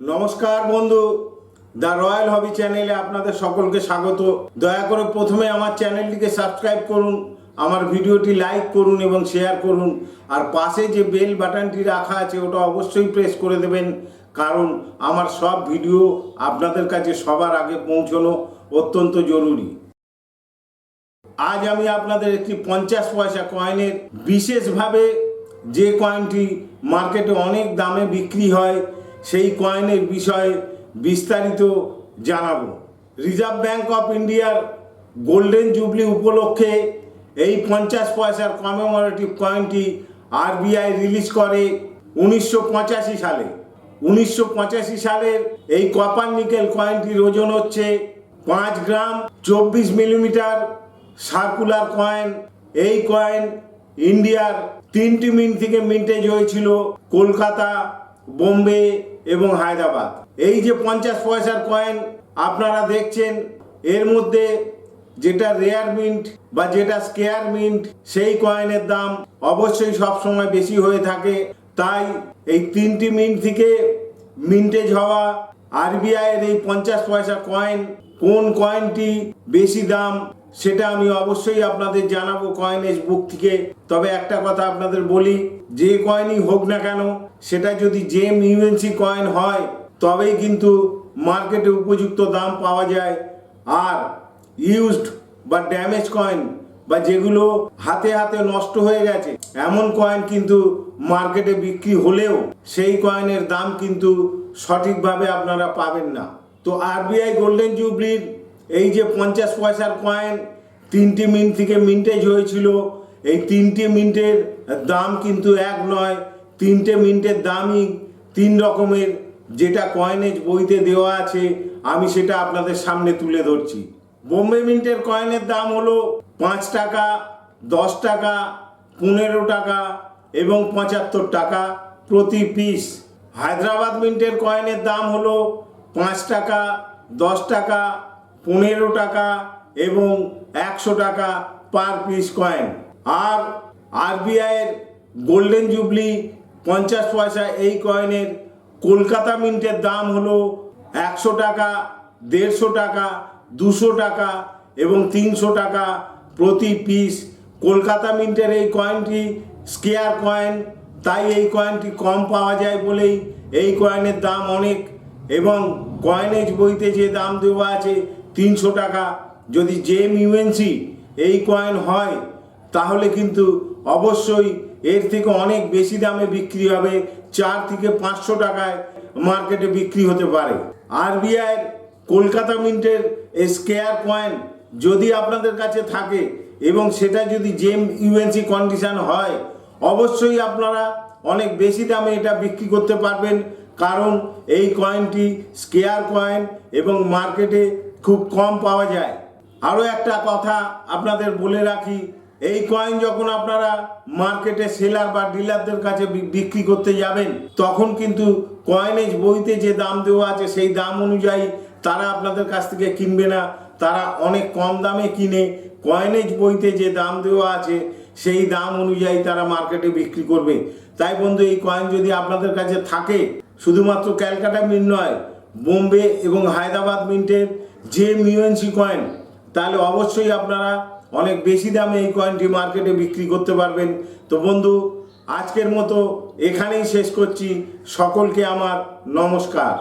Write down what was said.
নমস্কার বন্ধু, the royal হবি চ্যানেলে আপনাদের সকলকে স্বাগত। দয়া করে প্রথমে আমার চ্যানেলটিকে সাবস্ক্রাইব করুন, আমার ভিডিওটি লাইক করুন এবং শেয়ার করুন, আর পাশে যে বেল বাটনটি রাখা আছে ওটা অবশ্যই প্রেস করে দেবেন, কারণ আমার সব ভিডিও আপনাদের কাছে সবার আগে পৌঁছানো অত্যন্ত জরুরি। আজ আমি আপনাদের একটি পঞ্চাশ পয়সা কয়েনের, বিশেষভাবে যে কয়েনটি মার্কেটে অনেক দামে বিক্রি হয় সেই কয়েনের বিষয়ে বিস্তারিত জানাব। রিজার্ভ ব্যাঙ্ক অফ ইন্ডিয়ার গোল্ডেন জুবলি উপলক্ষে এই পঞ্চাশ পয়সার কমেমোরেটিভ কয়েনটি আরবিআই রিলিজ করে উনিশশো পঁচাশি সালে। উনিশশো পঁচাশি সালের এই কপার নিকেল কয়েনটির ওজন হচ্ছে পাঁচ গ্রাম চব্বিশ মিলিমিটার সার্কুলার কয়েন এই কয়েন ইন্ডিয়ার তিনটি মিন্ট থেকে মিন্টেজ হয়েছিল কলকাতা বোম্বে এবং হায়দ্রাবাদ। এই যে পঞ্চাশ পয়সার কয়েন আপনারা দেখছেন, এর মধ্যে যেটা রেয়ার মিন্ট বা যেটা স্কেয়ার মিন্ট সেই কয়েনের দাম অবশ্যই সবসময় বেশি হয়ে থাকে। তাই এই তিনটি মিন্ট থেকে মিন্টেজ হওয়া আরবিআই এর এই পঞ্চাশ পয়সা কয়েন কোন কয়েনটি বেশি দাম সেটা আমি অবশ্যই আপনাদের জানাব কয়েনেজ বুক থেকে। তবে একটা কথা আপনাদের বলি, যে কয়েনই হোক না কেন, সেটা যদি জেম ইউএনসি কয়েন হয়, তবেই কিন্তু মার্কেটে উপযুক্ত দাম পাওয়া যায়। আর ইউজড বা ড্যামেজ কয়েন বা যেগুলো হাতে হাতে নষ্ট হয়ে গেছে, এমন কয়েন কিন্তু মার্কেটে বিক্রি হলেও সেই কয়েনের দাম কিন্তু সঠিকভাবে আপনারা পাবেন না। তো আরবিআই গোল্ডেন জুবলির এই যে পঞ্চাশ পয়সার কয়েন তিনটি মিন্ট থেকে মিন্টেজ হয়েছিল। এই তিনটি মিন্টের দাম কিন্তু এক নয়। তিনটে মিন্টের দামই তিন রকমের। যেটা কয়েনেজ বইতে দেওয়া আছে, আমি সেটা আপনাদের সামনে তুলে ধরছি। বোম্বে মিন্টের কয়েনের দাম হলো পাঁচ টাকা, দশ টাকা, পনেরো টাকা এবং পঁচাত্তর টাকা প্রতি পিস হায়দ্রাবাদ মিন্টের কয়েনের দাম হলো পাঁচ টাকা, দশ টাকা পনেরো টাকা এবং একশো টাকা পার পিস কয়েন আর আরবিআইয়ের গোল্ডেন জুবলি পঞ্চাশ পয়সা এই কয়েনের কলকাতা মিন্টের দাম হলো একশো টাকা, দেড়শো টাকা, দুশো টাকা এবং তিনশো টাকা প্রতি পিস কলকাতা মিন্টের এই কয়েনটি স্কেয়ার কয়েন তাই এই কয়েনটি কম পাওয়া যায় বলেই এই কয়েনের দাম অনেক। এবং কয়েনেজ বইতে যে দাম দেওয়া আছে তিনশো টাকা। যদি জেম ইউএনসি এই কয়েন হয়, তাহলে কিন্তু অবশ্যই এর থেকে অনেক বেশি দামে বিক্রি হবে, চার থেকে পাঁচশো টাকায় মার্কেটে বিক্রি হতে পারে। আরবিআইয়ের কলকাতা মিন্টের স্কেয়ার কয়েন যদি আপনাদের কাছে থাকে এবং সেটা যদি জেম ইউএনসি কন্ডিশন হয়, অবশ্যই আপনারা অনেক বেশি দামে এটা বিক্রি করতে পারবেন। কারণ এই কয়েনটি স্কেয়ার কয়েন এবং মার্কেটে খুব কম পাওয়া যায়। আরও একটা কথা আপনাদের বলে রাখি, এই কয়েন যখন আপনারা মার্কেটে সেলার বা ডিলারদের কাছে বিক্রি করতে যাবেন, তখন কিন্তু কয়েনেজ বইতে যে দাম দেওয়া আছে, সেই দাম অনুযায়ী তারা আপনাদের কাছ থেকে কিনবে না। তারা অনেক কম দামে কিনে কয়েনেজ বইতে যে দাম দেওয়া আছে, সেই দাম অনুযায়ী তারা মার্কেটে বিক্রি করবে। তাই বন্ধু, এই কয়েন যদি আপনাদের কাছে থাকে, শুধুমাত্র ক্যালকাটা মিন্ট নয়, বোম্বে এবং হায়দ্রাবাদ মিন্টের যে মিউএনসি কয়েন তাহলে অবশ্যই আপনারা অনেক বেশি দামে এই কয়েনটি মার্কেটে বিক্রি করতে পারবেন। তো বন্ধু, আজকের মতো এখানেই শেষ করছি। সকলকে আমার নমস্কার।